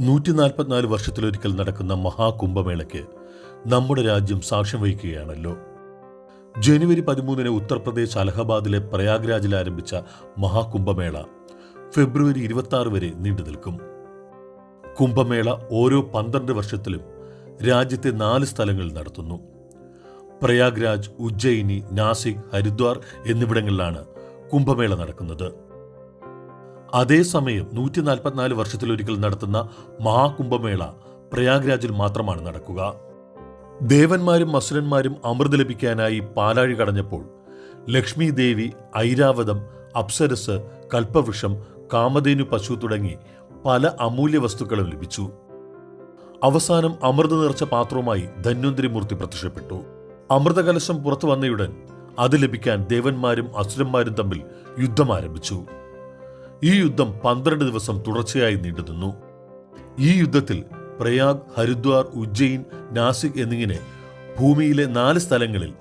നൂറ്റി നാൽപ്പത്തിനാല് വർഷത്തിലൊരിക്കൽ നടക്കുന്ന മഹാകുംഭമേളയ്ക്ക് നമ്മുടെ രാജ്യം സാക്ഷ്യം വഹിക്കുകയാണല്ലോ. ജനുവരി പതിമൂന്നിന് ഉത്തർപ്രദേശ് അലഹബാദിലെ പ്രയാഗ്രാജിൽ ആരംഭിച്ച മഹാകുംഭമേള ഫെബ്രുവരി ഇരുപത്തി വരെ നീണ്ടു നിൽക്കും. കുംഭമേള ഓരോ പന്ത്രണ്ട് വർഷത്തിലും രാജ്യത്തെ നാല് സ്ഥലങ്ങളിൽ നടത്തുന്നു. പ്രയാഗ്രാജ് ഉജ്ജയിനി നാസിക് ഹരിദ്വാർ എന്നിവിടങ്ങളിലാണ് കുംഭമേള നടക്കുന്നത്. അതേസമയം നൂറ്റി നാൽപ്പത്തിനാല് വർഷത്തിലൊരിക്കൽ നടത്തുന്ന മഹാകുംഭമേള പ്രയാഗ്രാജിൽ മാത്രമാണ് നടക്കുക. ദേവന്മാരും അസുരന്മാരും അമൃത് ലഭിക്കാനായി പാലാഴി കടഞ്ഞപ്പോൾ ലക്ഷ്മി ദേവി ഐരാവതം അപ്സരസ് കൽപ്പവൃക്ഷം കാമധേനു പശു തുടങ്ങി പല അമൂല്യ വസ്തുക്കളും ലഭിച്ചു. അവസാനം അമൃത് നിറച്ച പാത്രവുമായി ധന്വന്തരി മൂർത്തി പ്രത്യക്ഷപ്പെട്ടു. അമൃതകലശം പുറത്തു വന്നയുടൻ അത് ലഭിക്കാൻ ദേവന്മാരും അസുരന്മാരും തമ്മിൽ യുദ്ധം ആരംഭിച്ചു. ഈ യുദ്ധം പന്ത്രണ്ട് ദിവസം തുടർച്ചയായി നീണ്ടുനിന്നു ഈ യുദ്ധത്തിൽ പ്രയാഗ് ഹരിദ്വാർ ഉജ്ജയിൻ നാസിക് എന്നിങ്ങനെ ഭൂമിയിലെ നാല് സ്ഥലങ്ങളിൽ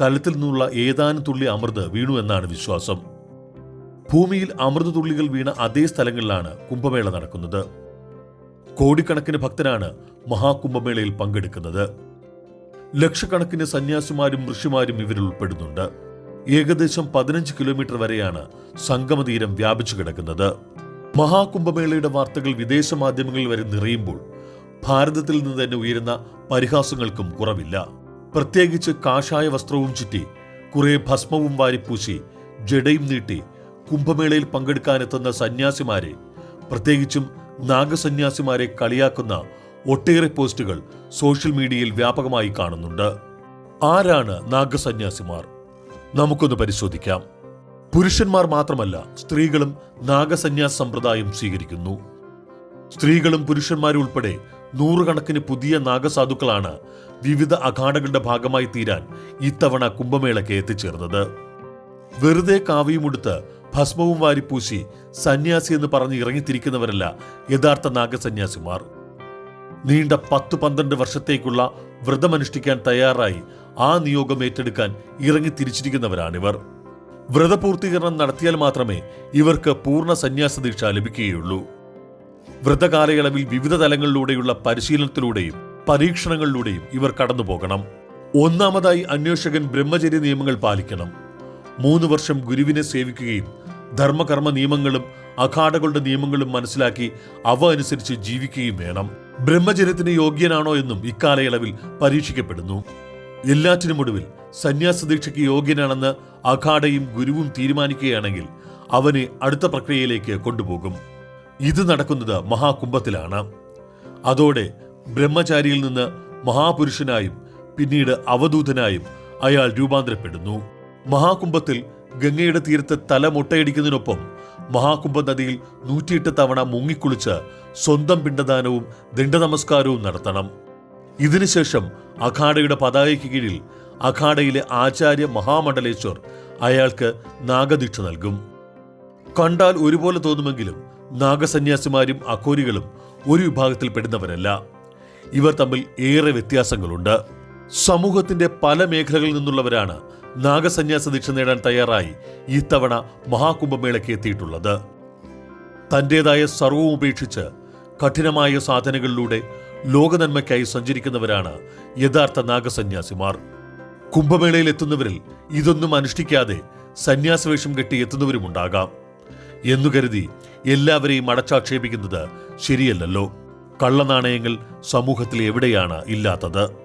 കലത്തിൽ നിന്നുള്ള ഏതാനും തുള്ളി അമൃത് വീണു എന്നാണ് വിശ്വാസം. ഭൂമിയിൽ അമൃത തുള്ളികൾ വീണ അതേ സ്ഥലങ്ങളിലാണ് കുംഭമേള നടക്കുന്നത്. കോടിക്കണക്കിന് ഭക്തരാണ് മഹാകുംഭമേളയിൽ പങ്കെടുക്കുന്നത്. ലക്ഷക്കണക്കിന് സന്യാസിമാരും ഋഷിമാരും ഇവരിൽ ഉൾപ്പെടുന്നുണ്ട്. ഏകദേശം പതിനഞ്ച് കിലോമീറ്റർ വരെയാണ് സംഗമതീരം വ്യാപിച്ചു കിടക്കുന്നത്. മഹാകുംഭമേളയുടെ വാർത്തകൾ വിദേശ മാധ്യമങ്ങളിൽ വരെ നിറയുമ്പോൾ ഭാരതത്തിൽ നിന്ന് തന്നെ ഉയരുന്ന പരിഹാസങ്ങൾക്കും കുറവില്ല. പ്രത്യേകിച്ച് കാഷായ വസ്ത്രവും ചുറ്റി കുറെ ഭസ്മവും വാരിപ്പൂശി ജഡയും നീട്ടി കുംഭമേളയിൽ പങ്കെടുക്കാനെത്തുന്ന സന്യാസിമാരെ പ്രത്യേകിച്ചും നാഗസന്യാസിമാരെ കളിയാക്കുന്ന ഒട്ടേറെ പോസ്റ്റുകൾ സോഷ്യൽ മീഡിയയിൽ വ്യാപകമായി കാണുന്നുണ്ട്. ആരാണ് നാഗസന്യാസിമാർ? നമുക്കൊന്ന് പരിശോധിക്കാം. പുരുഷന്മാർ മാത്രമല്ല സ്ത്രീകളും നാഗസന്യാസ സമ്പ്രദായം സ്വീകരിക്കുന്നു. സ്ത്രീകളും പുരുഷന്മാരും ഉൾപ്പെടെ നൂറുകണക്കിന് പുതിയ നാഗസാധുക്കളാണ് വിവിധ അഖാഡകളുടെ ഭാഗമായി തീരാൻ ഇത്തവണ കുംഭമേളയ്ക്ക് എത്തിച്ചേർന്നത്. വെറുതെ കാവിയുമെടുത്ത് ഭസ്മവും വാരിപ്പൂശി സന്യാസി എന്ന് പറഞ്ഞ് ഇറങ്ങിത്തിരിക്കുന്നവരല്ല യഥാർത്ഥ നാഗസന്യാസിമാർ. നീണ്ട പത്ത് പന്ത്രണ്ട് വർഷത്തേക്കുള്ള വ്രതമനുഷ്ഠിക്കാൻ തയ്യാറായി ആ നിയോഗം ഏറ്റെടുക്കാൻ ഇറങ്ങി തിരിച്ചിരിക്കുന്നവരാണിവർ. വ്രതപൂർത്തീകരണം നടത്തിയാൽ മാത്രമേ ഇവർക്ക് പൂർണ സന്യാസ ദീക്ഷ ലഭിക്കുകയുള്ളൂ. വ്രതകാലയളവിൽ വിവിധ തലങ്ങളിലൂടെയുള്ള പരിശീലനത്തിലൂടെയും പരീക്ഷണങ്ങളിലൂടെയും ഇവർ കടന്നു പോകണം ഒന്നാമതായി അന്വേഷകൻ ബ്രഹ്മചര്യ നിയമങ്ങൾ പാലിക്കണം. മൂന്ന് വർഷം ഗുരുവിനെ സേവിക്കുകയും ധർമ്മകർമ്മ നിയമങ്ങളും അഖാഡകളുടെ നിയമങ്ങളും മനസ്സിലാക്കി അവ അനുസരിച്ച് ജീവിക്കുകയും വേണം. ബ്രഹ്മചര്യത്തിന് യോഗ്യനാണോ എന്നും ഇക്കാലയളവിൽ പരീക്ഷിക്കപ്പെടുന്നു. എല്ലാറ്റിനുമൊടുവിൽ സന്യാസ ദീക്ഷയ്ക്ക് യോഗ്യനാണെന്ന് അഖാഡയും ഗുരുവും തീരുമാനിക്കുകയാണെങ്കിൽ അവനെ അടുത്ത പ്രക്രിയയിലേക്ക് കൊണ്ടുപോകും. ഇത് നടക്കുന്നത് മഹാകുംഭത്തിലാണ്. അതോടെ ബ്രഹ്മചാരിയിൽ നിന്ന് മഹാപുരുഷനായും പിന്നീട് അവധൂതനായും അയാൾ രൂപാന്തരപ്പെടുന്നു. മഹാകുംഭത്തിൽ ഗംഗയുടെ തീരത്ത് തല മുട്ടയടിക്കുന്നതിനൊപ്പം മഹാകുംഭ നദിയിൽ നൂറ്റിയെട്ട് തവണ മുങ്ങിക്കുളിച്ച് സ്വന്തം പിണ്ടദാനവും ദണ്ഡനമസ്കാരവും നടത്തണം. ഇതിനുശേഷം അഖാഡയുടെ പതാകയ്ക്ക് കീഴിൽ അഖാഡയിലെ ആചാര്യ മഹാമണ്ഡലേശ്വർ അയാൾക്ക് നാഗദീക്ഷ നൽകും. കണ്ടാൽ ഒരുപോലെ തോന്നുമെങ്കിലും നാഗസന്യാസിമാരും അഘോരികളും ഒരു വിഭാഗത്തിൽ പെടുന്നവരല്ല. ഇവർ തമ്മിൽ ഏറെ വ്യത്യാസങ്ങളുണ്ട്. സമൂഹത്തിന്റെ പല മേഖലകളിൽ നിന്നുള്ളവരാണ് നാഗസന്യാസ ദീക്ഷ നേടാൻ തയ്യാറായി ഇത്തവണ മഹാകുംഭമേളയ്ക്ക് എത്തിയിട്ടുള്ളത്. തന്റേതായ സർവവും ഉപേക്ഷിച്ച് കഠിനമായ സാധനകളിലൂടെ ലോകനന്മയ്ക്കായി സഞ്ചരിക്കുന്നവരാണ് യഥാർത്ഥ നാഗസന്യാസിമാർ. കുംഭമേളയിൽ എത്തുന്നവരിൽ ഇതൊന്നും അനുഷ്ഠിക്കാതെ സന്യാസവേഷം കെട്ടി എത്തുന്നവരുമുണ്ടാകാം. എന്നു കരുതി എല്ലാവരെയും അടച്ചാക്ഷേപിക്കുന്നത് ശരിയല്ലല്ലോ. കള്ളനാണയങ്ങൾ സമൂഹത്തിൽ എവിടെയാണ് ഇല്ലാത്തത്?